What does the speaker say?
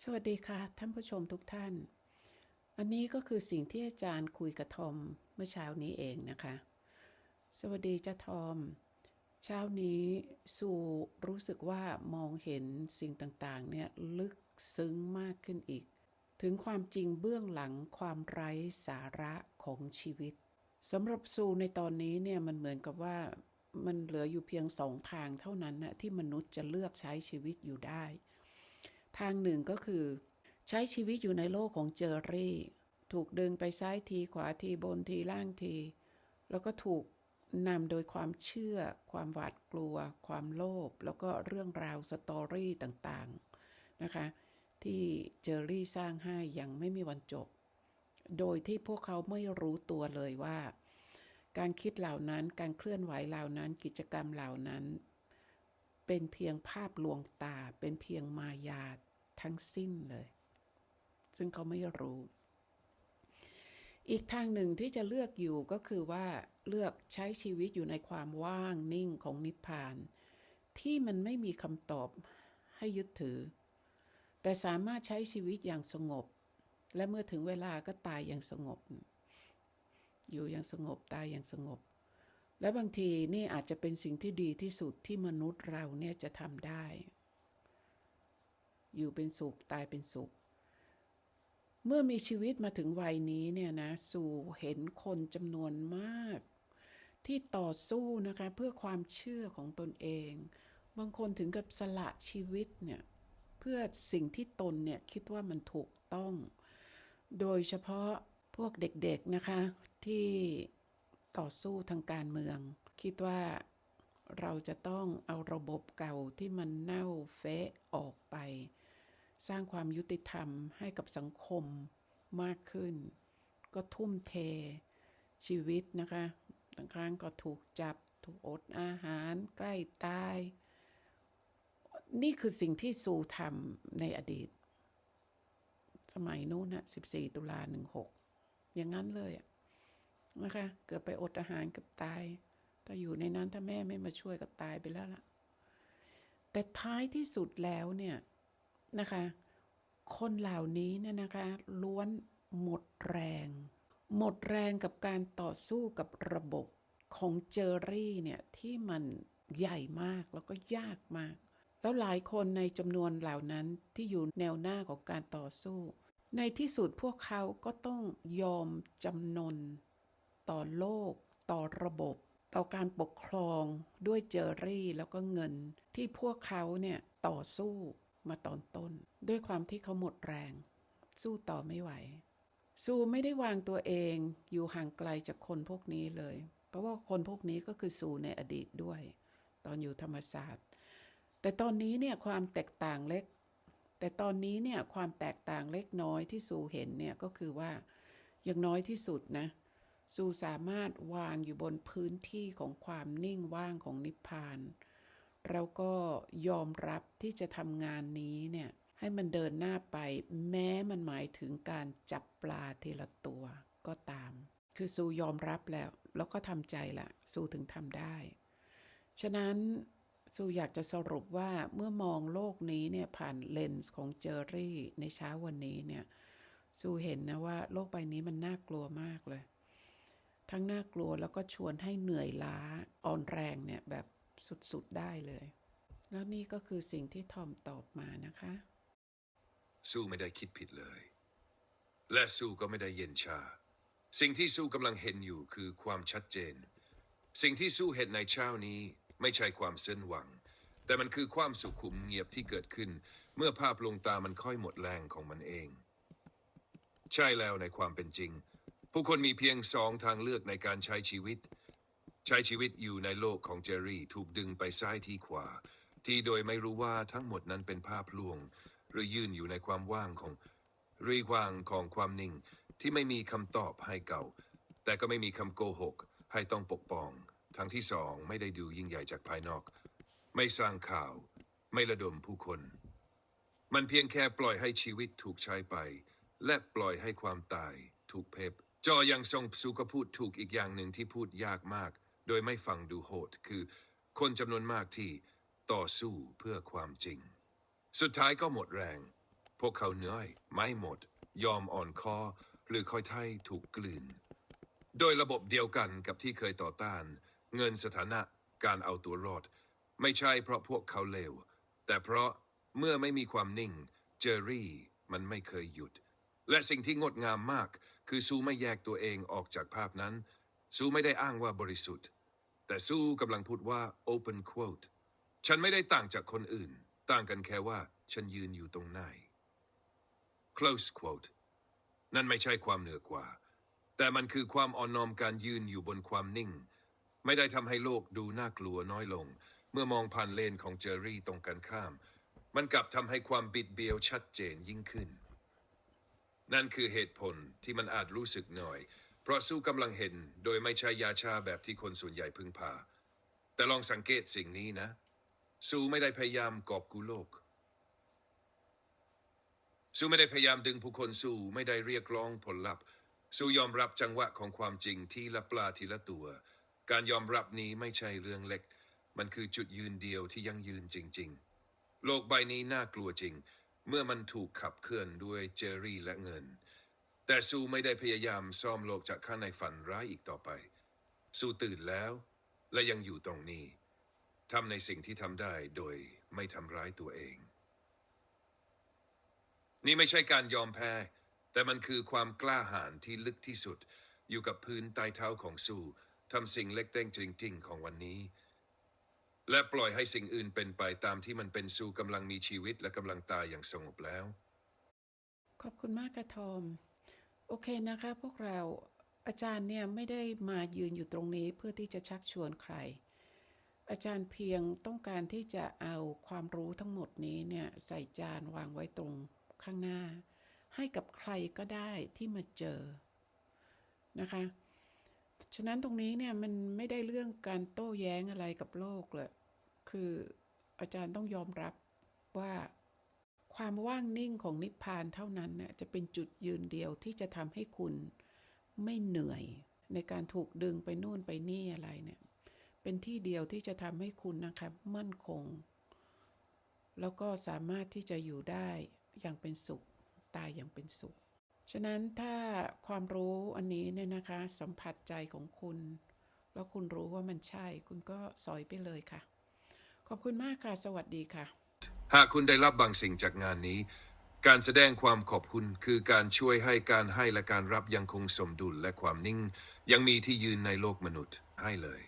สวัสดีค่ะ ท่านผู้ชมทุกท่าน อันนี้ก็คือสิ่งที่อาจารย์คุยกับทอมเมื่อเช้านี้เองนะคะ สวัสดีจ้าทอม เช้านี้สู่รู้สึกว่ามองเห็นสิ่งต่างๆ เนี่ยลึกซึ้งมากขึ้นอีก ถึงความจริงเบื้องหลังความไร้สาระของชีวิตสำหรับซูในตอนนี้เนี่ยมันเหมือนกับว่ามันเหลืออยู่เพียงสองทางเท่านั้นนะที่มนุษย์จะเลือกใช้ชีวิตอยู่ได้ ทางหนึ่งก็คือ ใช้ชีวิตอยู่ในโลกของเจอรี่ ถูกดึงไปซ้ายทีขวาทีบนทีล่างที แล้วก็ถูกนำโดยความเชื่อ ความหวาดกลัว ความโลภแล้วก็เรื่องราวสตอรี่ต่างๆนะคะ ที่เจอรี่สร้างให้ยังไม่มีวันจบ โดยที่พวกเขาไม่รู้ตัวเลยว่า การคิดเหล่านั้นการเคลื่อนไหวเหล่านั้นกิจกรรมเหล่านั้น เป็นเพียงภาพลวงตา เป็นเพียงมายาทั้งสิ้นเลย ซึ่งเขาไม่รู้ อีกทางหนึ่งที่จะเลือกอยู่ก็คือว่าเลือกใช้ชีวิตอยู่ในความว่างนิ่งของนิพพาน ที่มันไม่มีคำตอบให้ยึดถือ แต่สามารถใช้ชีวิตอย่างสงบ และเมื่อถึงเวลาก็ตายอย่างสงบ อยู่อย่างสงบตายอย่างสงบ และบางทีนี่อาจจะเป็นสิ่งที่ดีที่สุดที่มนุษย์เราเนี่ยจะทำได้ อยู่เป็นสุขตายเป็นสุข เมื่อมีชีวิตมาถึงวัยนี้เนี่ยนะสู่เห็นคนจำนวนมาก ที่ต่อสู้นะคะเพื่อความเชื่อของตนเอง บางคนถึงกับสละชีวิตเนี่ยเพื่อสิ่งที่ตนเนี่ยคิดว่ามันถูกต้อง โดยเฉพาะพวกเด็กๆนะคะที่ ต่อสู้ทางการเมือง คิดว่าเราจะต้องเอาระบบเก่าที่มันเน่าเฟะออกไป สร้างความยุติธรรมให้กับสังคมมากขึ้น ก็ทุ่มเทชีวิตนะคะบางครั้งก็ถูกจับ ถูกอดอาหารใกล้ตาย นี่คือสิ่งที่สูทำในอดีต สมัยนู้นนะ14 ตุลา16 อย่างนั้นเลยอะ นะคะ เกิดไปอดอาหารกับตายถ้าอยู่ในนั้นถ้าแม่ไม่มาช่วยก็ตายไปแล้วล่ะ แต่ท้ายที่สุดแล้วเนี่ยนะคะ คนเหล่านี้เนี่ยนะคะล้วนหมดแรง หมดแรงกับการต่อสู้กับระบบของเจอรี่เนี่ยที่มันใหญ่มากแล้วก็ยากมาก แล้วหลายคนในจำนวนเหล่านั้นที่อยู่แนวหน้าของการต่อสู้ ในที่สุดพวกเขาก็ต้องยอมจำนน ต่อโลก ต่อระบบ ต่อการปกครองด้วยเจอรี่แล้วก็เงิน ที่พวกเขาเนี่ยต่อสู้มาตอนต้น ด้วยความที่เขาหมดแรง สู้ต่อไม่ไหวสู้ไม่ได้วางตัวเองอยู่ห่างไกลจากคนพวกนี้เลย เพราะว่าคนพวกนี้ก็คือสู้ในอดีตด้วย ตอนอยู่ธรรมศาสตร์ แต่ตอนนี้เนี่ยความแตกต่างเล็ก แต่ตอนนี้เนี่ยความแตกต่างเล็กน้อยที่สูเห็นเนี่ยก็คือว่าอย่างน้อยที่สุดนะ สูสามารถวางอยู่บนพื้นที่ของความนิ่งว่างของนิพพานแล้วก็ยอมรับที่จะทำงานนี้เนี่ยให้มันเดินหน้าไป แม้มันหมายถึงการจับปลาทีละตัวก็ตาม คือสูยอมรับแล้ว แล้วก็ทำใจละสูถึงทำได้ ฉะนั้นสูอยากจะสรุปว่าเมื่อมองโลกนี้เนี่ยผ่านเลนส์ของเจอรี่ในเช้าวันนี้เนี่ยสูเห็นนะว่าโลกใบนี้มันน่ากลัวมากเลย ทั้งน่ากลัวแล้วก็ชวนให้เหนื่อยล้าอ่อนแรงเนี่ยแบบสุดๆได้เลย แล้วนี่ก็คือสิ่งที่ทอมตอบมานะคะ สู้ไม่ได้คิดผิดเลย และสู้ก็ไม่ได้เย็นชา สิ่งที่สู้กำลังเห็นอยู่คือความชัดเจน สิ่งที่สู้เห็นในเช้านี้ไม่ใช่ความเส้นหวัง แต่มันคือความสุขุมเงียบที่เกิดขึ้น เมื่อภาพลงตามันค่อยหมดแรงของมันเอง ใช่แล้วในความเป็นจริง ผู้คนมีเพียงสองทางเลือกในการใช้ชีวิต ใช้ชีวิตอยู่ในโลกของเจอรี่ถูกดึงไปซ้ายที่ขวา ที่โดยไม่รู้ว่าทั้งหมดนั้นเป็นภาพลวง หรือยืนอยู่ในความว่างของรีว่างของความนิ่ง ที่ไม่มีคำตอบให้เก่า แต่ก็ไม่มีคำโกหก ให้ต้องปกป้องทางที่สองไม่ได้ดูยิ่งใหญ่จากภายนอก ไม่สร้างข่าว ไม่ระดมผู้คน มันเพียงแค่ปล่อยให้ชีวิตถูกใช้ไป และปล่อยให้ความตายถูกเพบ จอยังทรงสุก็พูดถูกอีกอย่างหนึ่งที่พูดยากมาก โดยไม่ฟังดูโหดคือคนจำนวนมากที่ต่อสู้เพื่อความจริง สุดท้ายก็หมดแรง พวกเขาเหนื่อยไม่หมด ยอมอ่อนคอหรือคอยไทยถูกกลืน โดยระบบเดียวกันกับที่เคยต่อต้าน เงินสถานะการเอาตัวรอด ไม่ใช่เพราะพวกเขาเลวแต่เพราะเมื่อไม่มีความนิ่ง เจอรี่มันไม่เคยหยุด และสิ่งที่งดงามมาก คือซูไม่แยกตัวเองออกจากภาพนั้น ซูไม่ได้อ้างว่าบริสุทธิ์ แต่ซูกำลังพูดว่า open quote ฉันไม่ได้ต่างจากคนอื่น ต่างกันแค่ว่า ฉันยืนอยู่ตรงไหน close quote นั่นไม่ใช่ความเหนือกว่า แต่มันคือความอ่อนน้อมการยืนอยู่บนความนิ่ง ไม่ได้ทำให้โลกดูน่ากลัวน้อยลง เมื่อมองผ่านเลนของเจอรี่ตรงกันข้าม มันกลับทำให้ความบิดเบี้ยวชัดเจนยิ่งขึ้น นั่นคือเหตุผลที่มันอาจรู้สึกหน่อย เพราะสู้กำลังเห็นโดยไม่ใช่ยาชาแบบที่คนส่วนใหญ่พึ่งพา แต่ลองสังเกตสิ่งนี้นะ สู้ไม่ได้พยายามกอบกู้โลก สู้ไม่ได้พยายามดึงผู้คนสู้ไม่ได้เรียกร้องผลลัพธ์ สู้ยอมรับจังหวะของความจริงที่ละปลาทีละตัว การยอมรับนี้ไม่ใช่เรื่องเล็ก มันคือจุดยืนเดียวที่ยังยืนจริง ๆ โลกใบนี้น่ากลัวจริง เมื่อมันถูกขับเคลื่อนด้วยเจอรี่และเงิน แต่ซูไม่ได้พยายามซ่อมโลกจากข้างในฝันร้ายอีกต่อไป ซูตื่นแล้วและยังอยู่ตรงนี้ทำในสิ่งที่ทำได้โดยไม่ทำร้ายตัวเอง นี่ไม่ใช่การยอมแพ้ แต่มันคือความกล้าหาญที่ลึกที่สุด อยู่กับพื้นใต้เท้าของสู้ทำสิ่งเล็กแต่งจริง ๆ ของวันนี้ และปล่อยให้สิ่งอื่นเป็นไปตามที่มันเป็นสู้กำลังมีชีวิตและกำลังตายอย่างสงบแล้ว ขอบคุณมากกระทอม โอเคนะคะ พวกเราอาจารย์เนี่ยไม่ได้มายืนอยู่ตรงนี้เพื่อที่จะชักชวนใคร อาจารย์เพียงต้องการที่จะเอาความรู้ทั้งหมดนี้เนี่ยใส่จานวางไว้ตรงข้างหน้า ให้กับใครก็ได้ที่มาเจอนะคะ ฉะนั้นตรงนี้เนี่ยมันไม่ได้เรื่องการโต้แย้งอะไรกับโลกเลยคืออาจารย์ต้องยอมรับว่าความว่างนิ่งของนิพพานเท่านั้นน่ะจะเป็นจุดยืนเดียวที่จะทำให้คุณไม่เหนื่อยในการถูกดึงไปนู่นไปนี่อะไรเนี่ย เป็นที่เดียวที่จะทำให้คุณนะครับมั่นคง แล้วก็สามารถที่จะอยู่ได้อย่างเป็นสุข ตายอย่างเป็นสุข ฉะนั้นถ้าความรู้อันนี้เนี่ยนะคะ สัมผัสใจของคุณ แล้วคุณรู้ว่ามันใช่ คุณก็สอยไปเลยค่ะ ขอบคุณมากค่ะ สวัสดีค่ะ หากคุณได้รับบางสิ่งจากงานนี้ การแสดงความขอบคุณคือการช่วยให้การให้และการรับยังคงสมดุลและความนิ่ง ยังมีที่ยืนในโลกมนุษย์ให้เลย